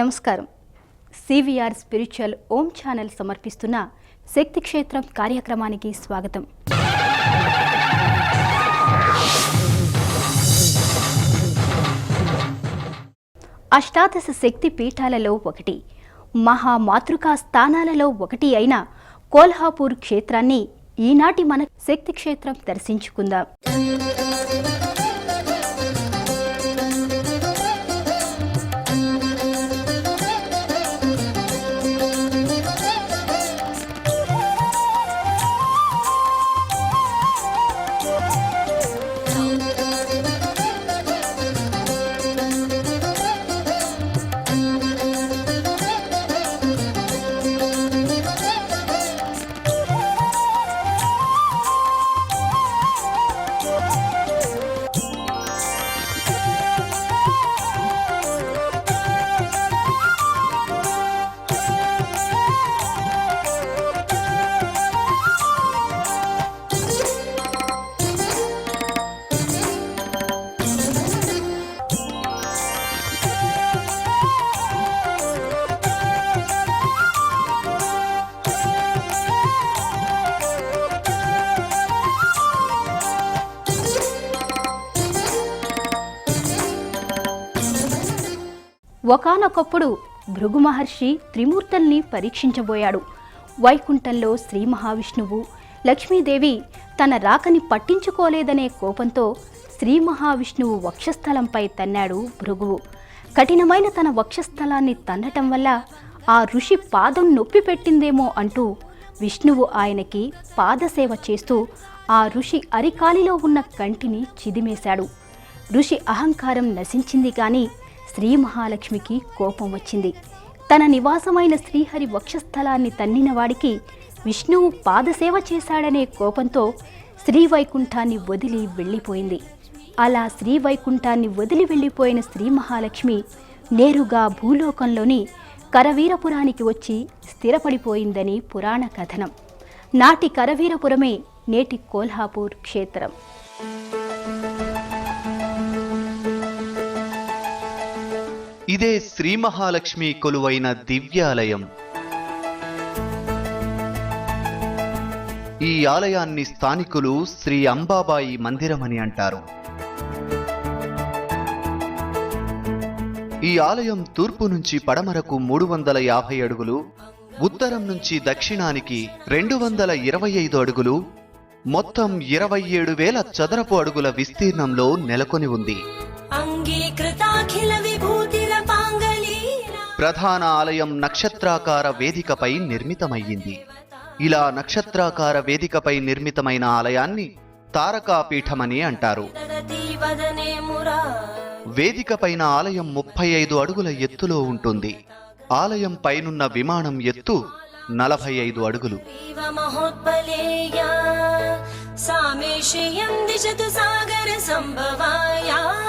నమస్కారం. CVR spiritual ఓం channel సమర్పిస్తున్న శక్తి క్షేత్రం కార్యక్రమానికి స్వాగతం. అష్టాదశ శక్తి పీఠాలలో ఒకటి మహా మాతృకా స్థానాలలో ఒకటి అయిన కోల్హాపూర్ క్షేత్రాన్ని ఈనాటి మన శక్తి క్షేత్రం దర్శించుకుందాం. ఒకానొకప్పుడు భృగు మహర్షి త్రిమూర్తుల్ని పరీక్షించబోయాడు. వైకుంఠంలో శ్రీ మహావిష్ణువు లక్ష్మీదేవి తన రాకని పట్టించుకోలేదనే కోపంతో శ్రీ మహావిష్ణువు వక్షస్థలంపై తన్నాడు భృగువు. కఠినమైన తన వక్షస్థలాన్ని తన్నటం వల్ల ఆ ఋషి పాదం నొప్పి పెట్టిందేమో అంటూ విష్ణువు ఆయనకి పాదసేవ చేస్తూ ఆ ఋషి అరికాలిలో ఉన్న కంటిని చిదిమేశాడు. ఋషి అహంకారం నశించింది కానీ శ్రీ మహాలక్ష్మికి కోపం వచ్చింది. తన నివాసమైన శ్రీహరి వక్షస్థలాన్ని తన్నిన వాడికి విష్ణువు పాదసేవ చేశాడనే కోపంతో శ్రీవైకుంఠాన్ని వదిలి వెళ్ళిపోయింది. అలా శ్రీవైకుంఠాన్ని వదిలి వెళ్ళిపోయిన శ్రీ మహాలక్ష్మి నేరుగా భూలోకంలోని కరవీరపురానికి వచ్చి స్థిరపడిపోయిందని పురాణ కథనం నాటి కరవీరపురమే నేటి కోల్హాపూర్ క్షేత్రం. ఇదే శ్రీ మహాలక్ష్మి కొలువైన దివ్యాలయం. ఈ ఆలయాన్ని స్థానికులు శ్రీ అంబాబాయి మందిరమని అంటారు. ఈ ఆలయం తూర్పు నుంచి పడమరకు మూడు వందల యాభై అడుగులు ఉత్తరం నుంచి దక్షిణానికి రెండు వందల ఇరవై ఐదు అడుగులు మొత్తం ఇరవై ఏడు వేల చదరపు అడుగుల విస్తీర్ణంలో నెలకొని ఉంది. ప్రధాన ఆలయం నక్షత్రాకార వేదికపై నిర్మితమయ్యింది. ఇలా నక్షత్రాకార వేదికపై నిర్మితమైన ఆలయాన్ని తారకాపీఠమని అంటారు. వేదికపైన ఆలయం ముప్పై ఐదు అడుగుల ఎత్తులో ఉంటుంది. ఆలయం పైనున్న విమానం ఎత్తు నలభై ఐదు అడుగులు సాగర సంభవాయా.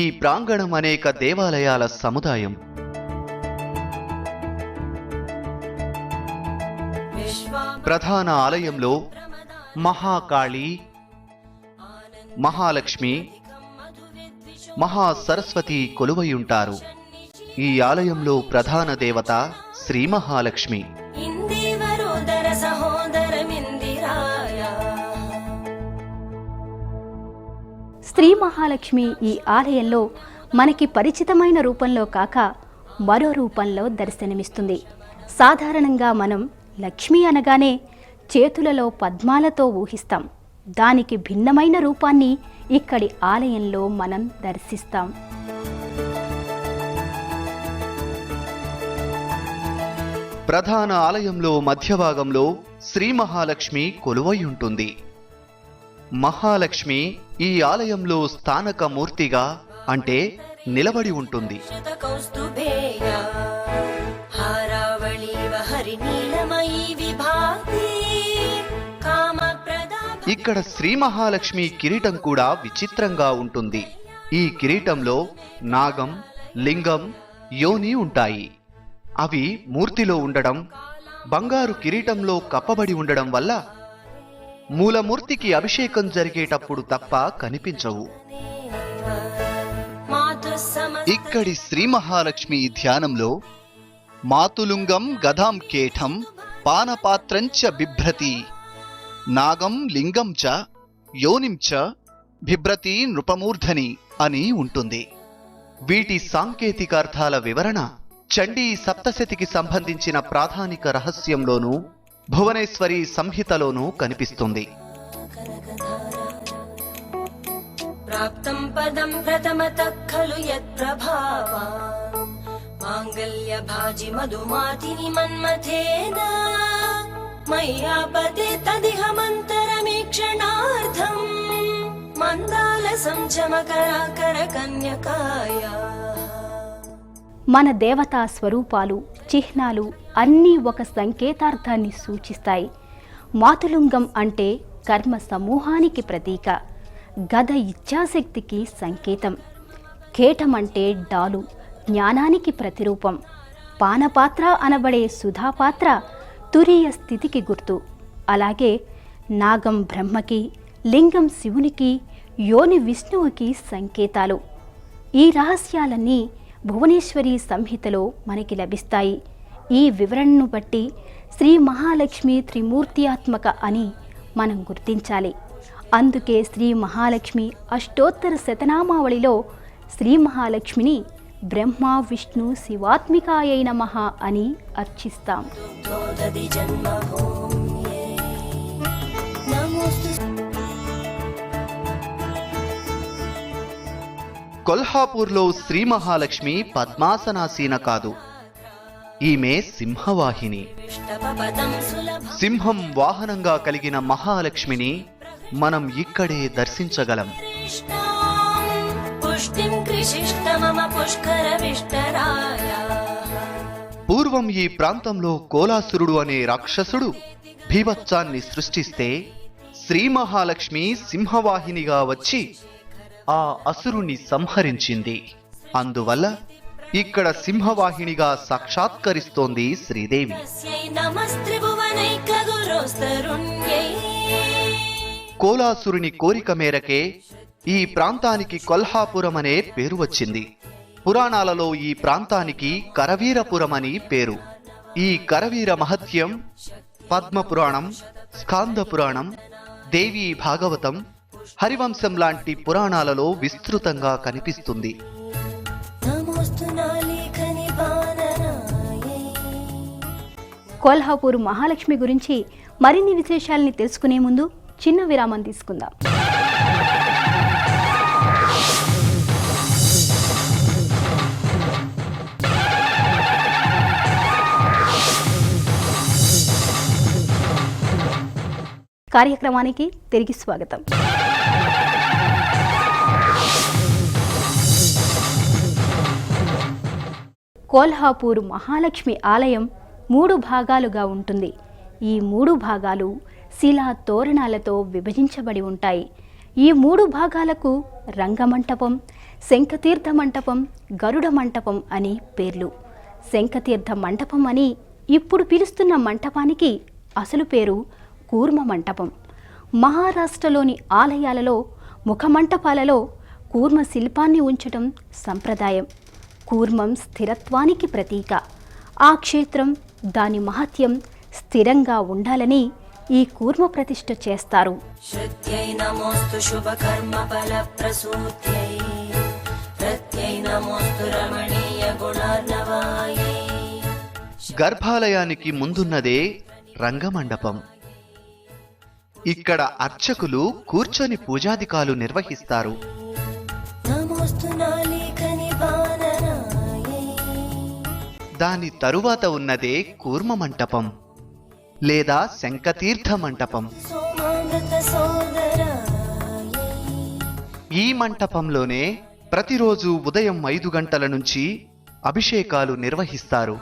ఈ ప్రాంగణం అనేక దేవాలయాల సముదాయం. ప్రధాన ఆలయంలో మహాకాళి మహాలక్ష్మి మహాసరస్వతి కొలువయుంటారు ఈ ఆలయంలో ప్రధాన దేవత శ్రీ మహాలక్ష్మి. శ్రీ మహాలక్ష్మి ఈ ఆలయంలో మనకి పరిచితమైన రూపంలో కాక మరో రూపంలో దర్శనమిస్తుంది. సాధారణంగా మనం లక్ష్మి అనగానే చేతులలో పద్మాలతో ఊహిస్తాం. దానికి భిన్నమైన రూపాన్ని ఇక్కడి ఆలయంలో మనం దర్శిస్తాం. ప్రధాన ఆలయంలో మధ్యభాగంలో శ్రీ మహాలక్ష్మి కొలువై ఉంటుంది. మహాలక్ష్మి ఈ ఆలయంలో స్థానక మూర్తిగా అంటే నిలబడి ఉంటుంది. ఇక్కడ శ్రీ మహాలక్ష్మి కిరీటం కూడా విచిత్రంగా ఉంటుంది. ఈ కిరీటంలో నాగం లింగం యోని ఉంటాయి. అవి మూర్తిలో ఉండడం బంగారు కిరీటంలో కప్పబడి ఉండడం వల్ల మూలమూర్తికి అభిషేకం జరిగేటప్పుడు తప్ప కనిపించవు. ఇక్కడి శ్రీ మహాలక్ష్మి ధ్యానంలో మాతులుంగం గదాం కేఠం పానపాత్రంచ బిభ్రతి నాగం లింగం చ యోనిం చ బిభ్రతి నృపమూర్ధని అని ఉంటుంది. వీటి సాంకేతికార్థాల వివరణ చండీ సప్తశతికి సంబంధించిన ప్రాధానిక రహస్యంలోనూ భువనేశ్వరి సంహితలోనూ కనిపిస్తుంది. ప్రాప్తం పదం ప్రథమత భాజి మధుమాతిని మన్మథేన. తదిహ మంతరమీక్షణార్థం మందాల సంచమకరాకర కన్యకాయా. మన దేవతా స్వరూపాలు చిహ్నాలు అన్నీ ఒక సంకేతార్థాన్ని సూచిస్తాయి. మాతులుంగం అంటే కర్మ సమూహానికి ప్రతీక గద ఇచ్ఛాశక్తికి సంకేతం. కేటం అంటే డాలు జ్ఞానానికి ప్రతిరూపం. పానపాత్ర అనబడే సుధాపాత్ర తురీయ స్థితికి గుర్తు. అలాగే నాగం బ్రహ్మకి లింగం శివునికి యోని విష్ణువుకి సంకేతాలు. ఈ రహస్యాలన్నీ భువనేశ్వరి సంహితలో మనకి లభిస్తాయి. ఈ వివరణను బట్టి శ్రీ మహాలక్ష్మి త్రిమూర్త్యాత్మక అని మనం గుర్తించాలి. అందుకే శ్రీ మహాలక్ష్మి అష్టోత్తర శతనామావళిలో శ్రీ మహాలక్ష్మిని బ్రహ్మ విష్ణు శివాత్మికాయై మహా అని అర్చిస్తాం. కొల్హాపూర్లో శ్రీ మహాలక్ష్మి పద్మాసనాసీన కాదు. ఈమె సింహవాహిని. సింహం వాహనంగా కలిగిన మహాలక్ష్మిని మనం ఇక్కడే దర్శించగలం. పూర్వం ఈ ప్రాంతంలో కోలాసురుడు అనే రాక్షసుడు భీభత్సాన్ని సృష్టిస్తే శ్రీ మహాలక్ష్మి సింహవాహినిగా వచ్చి ఆ అసురుని సంహరించింది. అందువల్ల ఇక్కడ సింహవాహినిగా సాక్షాత్కరిస్తోంది శ్రీదేవి. కోలాసురుని కోరిక మేరకే ఈ ప్రాంతానికి కొల్హాపురం అనే పేరు వచ్చింది. పురాణాలలో ఈ ప్రాంతానికి కరవీరపురం అని పేరు. ఈ కరవీర మహత్యం పద్మపురాణం స్కాంద పురాణం దేవీ భాగవతం హరివంశం లాంటి పురాణాలలో విస్తృతంగా కనిపిస్తుంది. కోల్హాపూర్ మహాలక్ష్మి గురించి మరిన్ని విశేషాలని తెలుసుకునే ముందు చిన్న విరామం తీసుకుందాం. కార్యక్రమానికి తిరిగి స్వాగతం. కోల్హాపూర్ మహాలక్ష్మి ఆలయం మూడు భాగాలుగా ఉంటుంది. ఈ మూడు భాగాలు శిలా తోరణాలతో విభజించబడి ఉంటాయి. ఈ మూడు భాగాలకు రంగమంటపం శంఖతీర్థ మంటపం గరుడ మంటపం అని పేర్లు. శంఖతీర్థ మంటపం అని ఇప్పుడు పిలుస్తున్న మంటపానికి అసలు పేరు కూర్మ మంటపం. మహారాష్ట్రలోని ఆలయాలలో ముఖమంటపాలలో కూర్మ శిల్పాన్ని ఉంచటం సంప్రదాయం. కూర్మం స్థిరత్వానికి ప్రతీక. ఆ క్షేత్రం దాని మహత్యం స్థిరంగా ఉండాలని ఈ కూర్మ ప్రతిష్ఠ చేస్తారు. గర్భాలయానికి ముందున్నదే రంగమండపం. ఇక్కడ అర్చకులు కూర్చొని పూజాధికాలు నిర్వహిస్తారు. దాని తరువాత ఉన్నదే కూర్మ మంటపం లేదా శంఖతీర్థ మంటపం ఈ మంటపంలోనే ప్రతిరోజు ఉదయం ఐదు గంటల నుంచి అభిషేకాలు నిర్వహిస్తారు.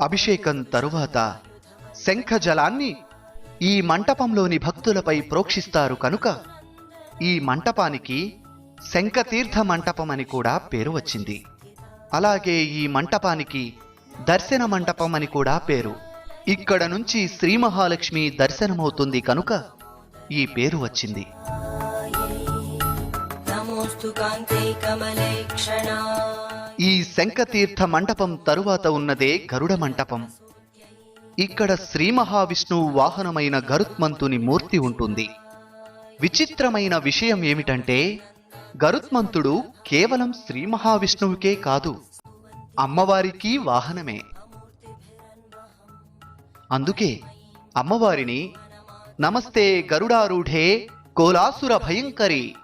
అభిషేకం తరువాత శంఖజలాన్ని ఈ మంటపంలోని భక్తులపై ప్రోక్షిస్తారు కనుక ఈ మంటపానికి శంఖతీర్థ మంటపం అని కూడా పేరు వచ్చింది. అలాగే ఈ మంటపానికి దర్శన మంటపం అని కూడా పేరు. ఇక్కడ నుంచి శ్రీ మహాలక్ష్మి దర్శనమవుతుంది కనుక ఈ పేరు వచ్చింది. ఈ శంఖతీర్థ మంటపం తరువాత ఉన్నదే గరుడ మంటపం. ఇక్కడ శ్రీ మహావిష్ణువు వాహనమైన గరుత్మంతుని మూర్తి ఉంటుంది. విచిత్రమైన విషయం ఏమిటంటే గరుత్మంతుడు కేవలం శ్రీ మహావిష్ణువుకే కాదు అమ్మవారికి వాహనమే. అందుకే అమ్మవారిని నమస్తే గరుడారూఢే కోలాసుర భయంకరి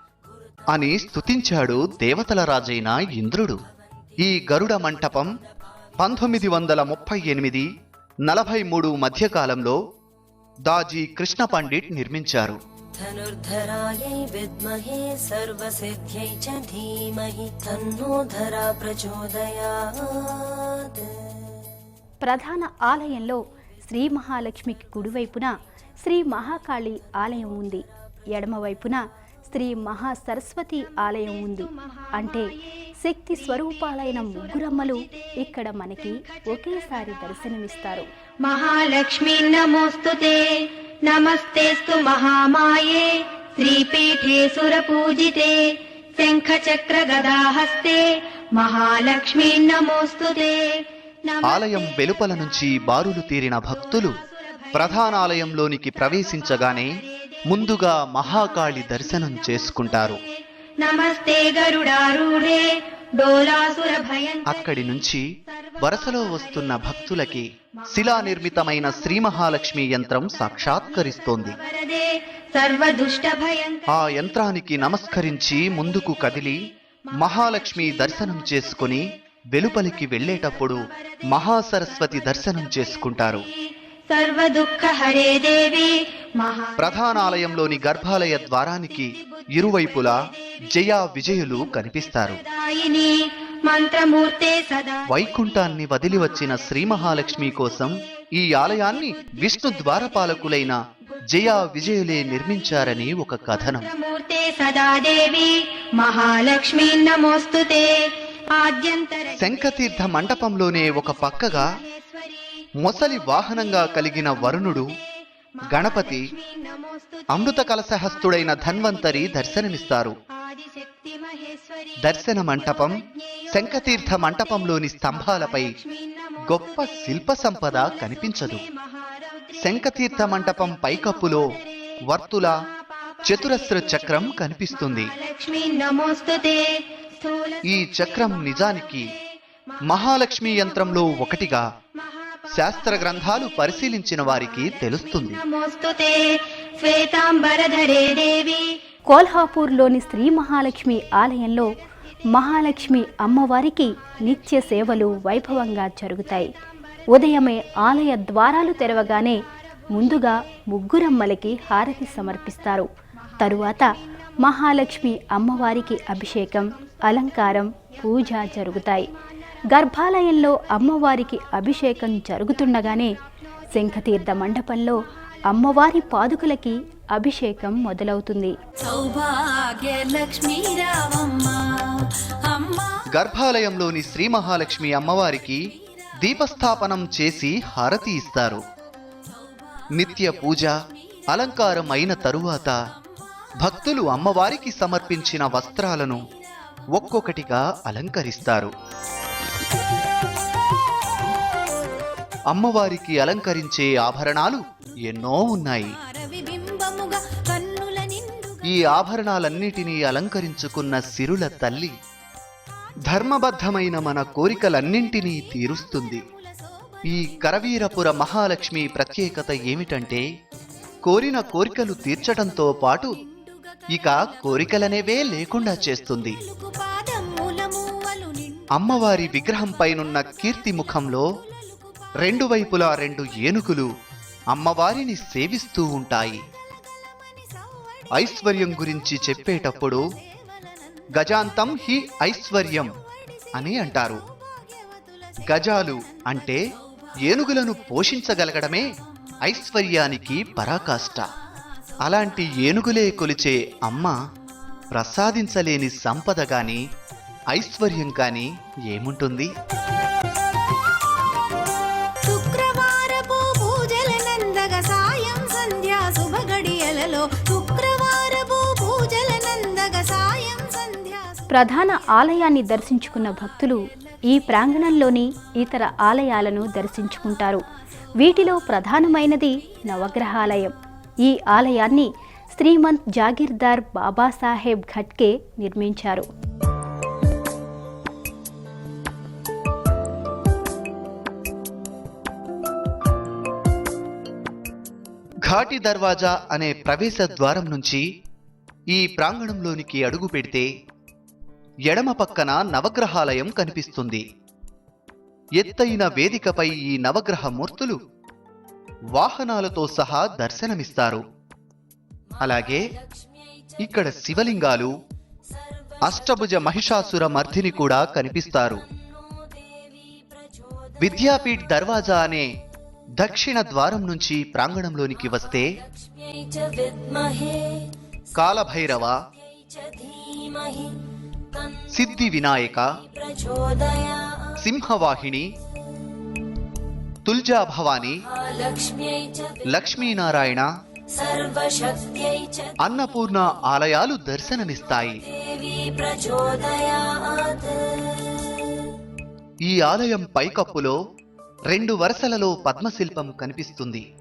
అని స్తుతించాడు దేవతల రాజైన ఇంద్రుడు. ఈ గరుడ మంటపం పంతొమ్మిది వందల ముప్పై ఎనిమిది నలభై మూడు మధ్యకాలంలో దాజీ కృష్ణ పండిట్ నిర్మించారు. ప్రధాన ఆలయంలో శ్రీ మహాలక్ష్మికి కుడివైపున శ్రీ మహాకాళి ఆలయం ఉంది. ఎడమవైపున శ్రీ మహాసరస్వతి ఆలయం ఉంది. అంటే శక్తి స్వరూపాలైన ముగ్గురమ్మలు ఇక్కడ మనకి ఒకేసారి దర్శనమిస్తారు. మహాలక్ష్మి నమోస్తుతే నమస్తేస్తు మహామాయే శ్రీపీఠే సురపూజితే శంఖచక్ర గదాహస్తే మహాలక్ష్మి నమోస్తుతే ఆలయం వెలుపల నుంచి బారులు తీరిన భక్తులు ప్రధానాలయంలోనికి ప్రవేశించగానే ముందుగా మహాకాళి దర్శనం చేసుకుంటారు. నమస్తే గరుడారూఢే అక్కడి నుంచి వరసలో వస్తున్న భక్తులకి శిలా నిర్మితమైన శ్రీ మహాలక్ష్మి యంత్రం సాక్షాత్కరిస్తోంది. ఆ యంత్రానికి నమస్కరించి ముందుకు కదిలి మహాలక్ష్మి దర్శనం చేసుకుని వెలుపలికి వెళ్ళేటప్పుడు మహాసరస్వతి దర్శనం చేసుకుంటారు. సర్వ దుఃఖ హరే దేవి ప్రధానాలయంలోని గర్భాలయ ద్వారానికి ఇరువైపులా జయా విజయులు కనిపిస్తారు. వైకుంఠాన్ని వదిలి వచ్చిన శ్రీ మహాలక్ష్మి కోసం ఈ ఆలయాన్ని విష్ణు ద్వారపాలకులైన జయా విజయులే నిర్మించారని ఒక కథనం. శంఖతీర్థ మండపంలోనే ఒక పక్కగా మొసలి వాహనంగా కలిగిన వరుణుడు గణపతి అమృత కలశహస్తుడైన ధన్వంతరి దర్శనమిస్తారు. దర్శన మంటపం శంఖతీర్థ మంటపంలోని స్తంభాలపై గొప్ప శిల్ప సంపద కనిపించదు. శంఖతీర్థ మంటపం పైకప్పులో వర్తుల చతురస్ర చక్రం కనిపిస్తుంది. ఈ చక్రం నిజానికి మహాలక్ష్మి యంత్రంలో ఒకటిగా శాస్త్ర గ్రంథాలు పరిశీలించిన వారికి తెలుస్తుంది. కోల్హాపూర్లోని శ్రీ మహాలక్ష్మి ఆలయంలో మహాలక్ష్మి అమ్మవారికి నిత్య సేవలు వైభవంగా జరుగుతాయి. ఉదయమే ఆలయ ద్వారాలు తెరవగానే ముందుగా ముగ్గురమ్మలకి హారతి సమర్పిస్తారు. తరువాత మహాలక్ష్మి అమ్మవారికి అభిషేకం అలంకారం పూజ జరుగుతాయి. గర్భాలయంలో అమ్మవారికి అభిషేకం జరుగుతుండగానే శంఖతీర్థ మండపంలో అమ్మవారి పాదుకలకి అభిషేకం మొదలవుతుంది. సౌభాగ్యలక్ష్మీ రావమ్మ అమ్మ. గర్భాలయంలోని శ్రీ మహాలక్ష్మి అమ్మవారికి దీపస్థాపనం చేసి హారతి ఇస్తారు. నిత్య పూజ అలంకారం అయిన తరువాత భక్తులు అమ్మవారికి సమర్పించిన వస్త్రాలను ఒక్కొక్కటిగా అలంకరిస్తారు. అమ్మవారికి అలంకరించే ఆభరణాలు ఎన్నో ఉన్నాయి. ఈ ఆభరణాలన్నిటినీ అలంకరించుకున్న సిరుల తల్లి ధర్మబద్ధమైన మన కోరికలన్నింటినీ తీరుస్తుంది. ఈ కరవీరపుర మహాలక్ష్మి ప్రత్యేకత ఏమిటంటే కోరిన కోరికలు తీర్చడంతో పాటు ఇక కోరికలనేవే లేకుండా చేస్తుంది. అమ్మవారి విగ్రహం పైనున్న కీర్తి ముఖంలో రెండు వైపులా రెండు ఏనుగులు అమ్మవారిని సేవిస్తూ ఉంటాయి. ఐశ్వర్యం గురించి చెప్పేటప్పుడు గజాంతం హి ఐశ్వర్యం అని అంటారు. గజాలు అంటే ఏనుగులను పోషించగలగడమే ఐశ్వర్యానికి పరాకాష్ట. అలాంటి ఏనుగులే కొలిచే అమ్మ ప్రసాదించలేని సంపద కానీ ఐశ్వర్యం కానీ ఏముంటుంది? ప్రధాన ఆలయాన్ని దర్శించుకున్న భక్తులు ఈ ప్రాంగణంలోని ఇతర ఆలయాలను దర్శించుకుంటారు. వీటిలో ప్రధానమైనది నవగ్రహాలయం. ఈ ఆలయాన్ని శ్రీమంత్ జాగీర్దార్ బాబాసాహెబ్ ఘట్కే నిర్మించారు. ఘాటి దర్వాజా అనే ప్రవేశ ద్వారం నుంచి ఈ ప్రాంగణంలోనికి అడుగు పెడితే ఎడమ పక్కన నవగ్రహాలయం కనిపిస్తుంది. ఎత్తైన వేదికపై ఈ నవగ్రహ మూర్తులు వాహనాలతో సహా దర్శనమిస్తారు. అలాగే ఇక్కడ శివలింగాలు అష్టభుజ మహిషాసుర మర్ధిని కూడా కనిపిస్తారు. విద్యాపీఠ్ దర్వాజా అనే దక్షిణ ద్వారం నుంచి ప్రాంగణంలోనికి వస్తే కాలభైరవ సిద్ధి వినాయక సింహవాహిని తుల్జా భవాని లక్ష్మీనారాయణ అన్నపూర్ణ ఆలయాలు దర్శనమిస్తాయి. ఈ ఆలయం పైకప్పులో రెండు వరుసలలో పద్మశిల్పం కనిపిస్తుంది.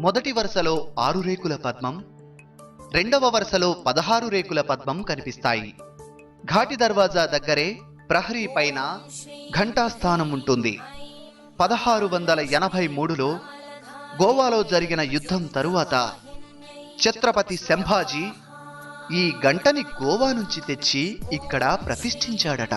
మొదటి వరుసలో ఆరు రేకుల పద్మం రెండవ వరుసలో పదహారు రేకుల పద్మం కనిపిస్తాయి. ఘాటి దర్వాజా దగ్గరే ప్రహరీ పైన ఘంటాస్థానం ఉంటుంది పదహారు వందల ఎనభై మూడులో గోవాలో జరిగిన యుద్ధం తరువాత ఛత్రపతి శంభాజీ ఈ గంటని గోవా నుంచి తెచ్చి ఇక్కడ ప్రతిష్ఠించాడట.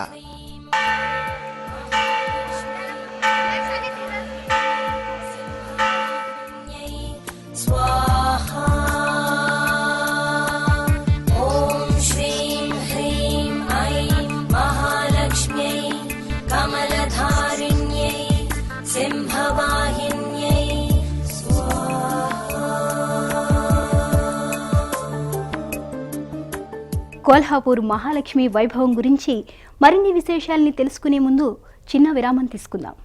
కోల్హాపూర్ మహాలక్ష్మి వైభవం గురించి మరిన్ని విశేషాల్ని తెలుసుకునే ముందు చిన్న విరామం తీసుకుందాం.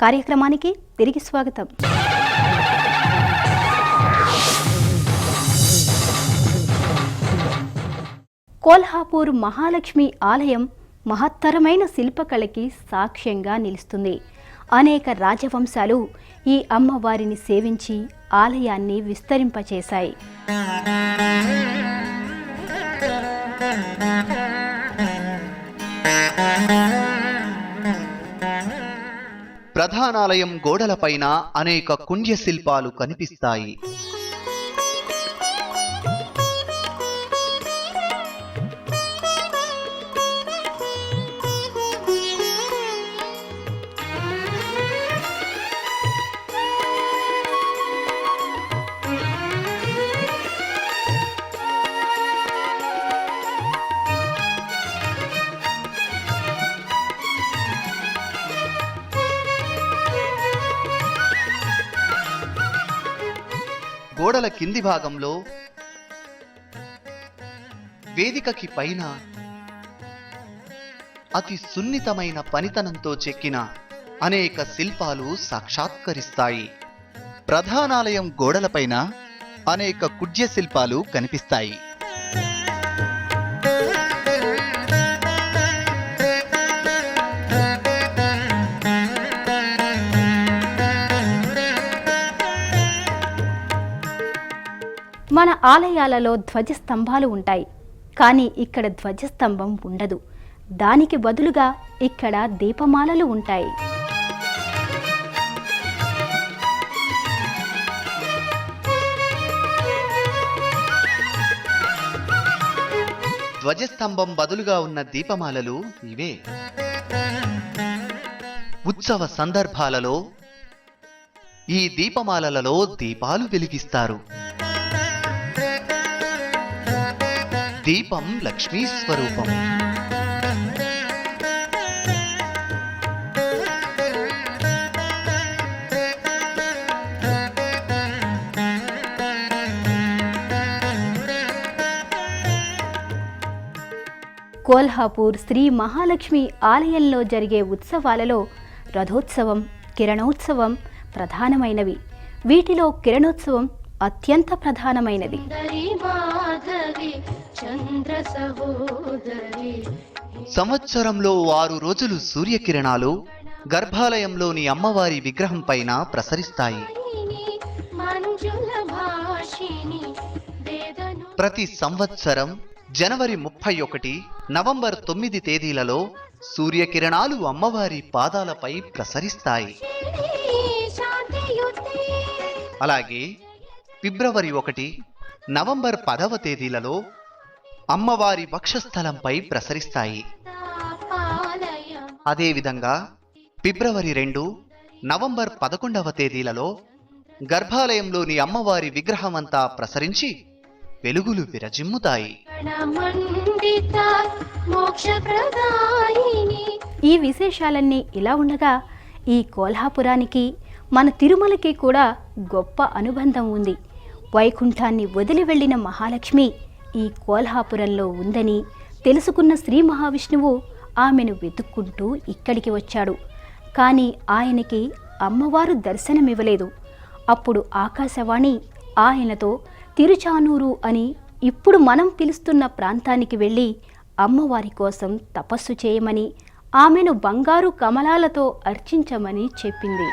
కార్యక్రమానికి తిరిగి స్వాగతం. కోల్హాపూర్ మహాలక్ష్మి ఆలయం మహత్తరమైన శిల్పకళకి సాక్ష్యంగా నిలుస్తుంది. అనేక రాజవంశాలు ఈ అమ్మవారిని సేవించి ఆలయాన్ని విస్తరింపచేశాయి. ప్రధానాలయం గోడలపైన అనేక కుండ్య శిల్పాలు కనిపిస్తాయి. గోడల కింది భాగంలో వేదికకి పైన అతి సున్నితమైన పనితనంతో చెక్కిన అనేక శిల్పాలు సాక్షాత్కరిస్తాయి. ప్రధానాలయం గోడలపైన అనేక కుడ్య శిల్పాలు కనిపిస్తాయి. మన ఆలయాలలో ధ్వజస్తంభాలు ఉంటాయి. కానీ ఇక్కడ ధ్వజస్తంభం ఉండదు. దానికి బదులుగా ఇక్కడ దీపమాలలు ఉంటాయి. ధ్వజస్తంభం బదులుగా ఉన్న దీపమాలలు ఇవే. ఉత్సవ సందర్భాలలో ఈ దీపమాలలలో దీపాలు వెలిగిస్తారు. దీపం లక్ష్మీ స్వరూపం. కోల్హాపూర్ శ్రీ మహాలక్ష్మి ఆలయంలో జరిగే ఉత్సవాలలో రథోత్సవం కిరణోత్సవం ప్రధానమైనవి. వీటిలో కిరణోత్సవం అత్యంత ప్రధానమైనది. సంవత్సరంలో ఆరు రోజులు సూర్యకిరణాలు గర్భాలయంలోని అమ్మవారి విగ్రహం పైన ప్రసరిస్తాయి. ప్రతి సంవత్సరం జనవరి ముప్పై ఒకటి నవంబర్ తొమ్మిది తేదీలలో సూర్యకిరణాలు అమ్మవారి పాదాలపై ప్రసరిస్తాయి. అలాగే ఫిబ్రవరి ఒకటి నవంబర్ పదవ తేదీలలో అమ్మవారి వక్షస్థలంపై ప్రసరిస్తాయి. అదేవిధంగా ఫిబ్రవరి రెండు నవంబర్ పదకొండవ తేదీలలో గర్భాలయంలోని అమ్మవారి విగ్రహమంతా ప్రసరించి వెలుగులు విరజిమ్ముతాయి. ఈ విశేషాలన్నీ ఇలా ఉండగా ఈ కోల్హాపురానికి మన తిరుమలకి కూడా గొప్ప అనుబంధం ఉంది. వైకుంఠాన్ని వదిలి వెళ్ళిన మహాలక్ష్మి ఈ కోల్హాపురంలో ఉందని తెలుసుకున్న శ్రీ మహావిష్ణువు ఆమెను వెతుక్కుంటూ ఇక్కడికి వచ్చాడు. కానీ ఆయనకి అమ్మవారు దర్శనమివ్వలేదు. అప్పుడు ఆకాశవాణి ఆయనతో తిరుచానూరు అని ఇప్పుడు మనం పిలుస్తున్న ప్రాంతానికి వెళ్ళి అమ్మవారి కోసం తపస్సు చేయమని ఆమెను బంగారు కమలాలతో అర్చించమని చెప్పింది.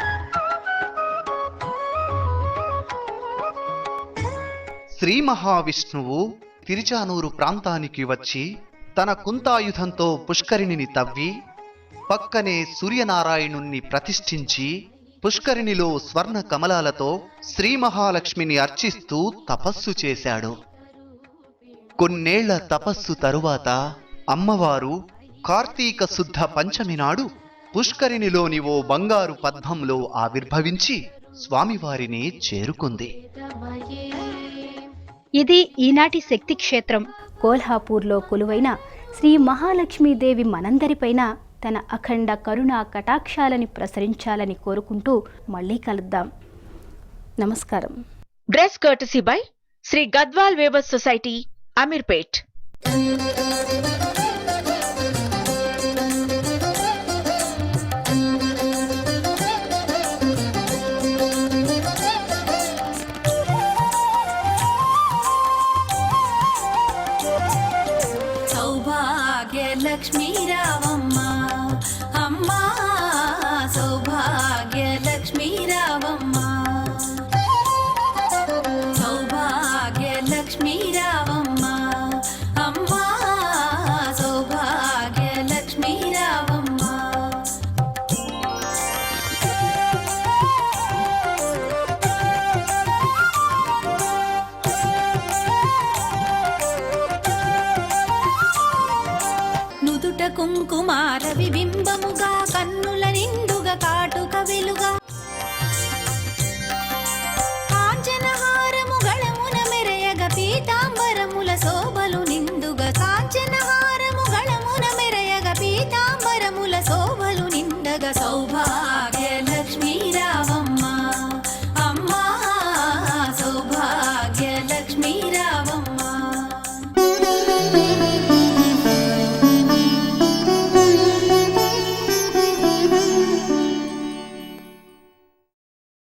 శ్రీ మహావిష్ణువు తిరుచానూరు ప్రాంతానికి వచ్చి తన కుంతాయుధంతో పుష్కరిణిని తవ్వి పక్కనే సూర్యనారాయణుణ్ణి ప్రతిష్ఠించి పుష్కరిణిలో స్వర్ణ కమలాలతో శ్రీ మహాలక్ష్మిని అర్చిస్తూ తపస్సు చేశాడు. కొన్నేళ్ళ తపస్సు తరువాత అమ్మవారు కార్తీక శుద్ధ పంచమి నాడు పుష్కరిణిలోని ఓ బంగారు పద్మంలో ఆవిర్భవించి స్వామివారిని చేరుకుంది. ఇది ఈనాటి శక్తి క్షేత్రం. కోల్హాపూర్లో కొలువైన శ్రీ మహాలక్ష్మీదేవి మనందరిపైన తన అఖండ కరుణా కటాక్షాలని ప్రసరించాలని కోరుకుంటూ మళ్ళీ కలుద్దాం. నమస్కారం. Dress courtesy by Shri Gadwal weavers society Ameerpet.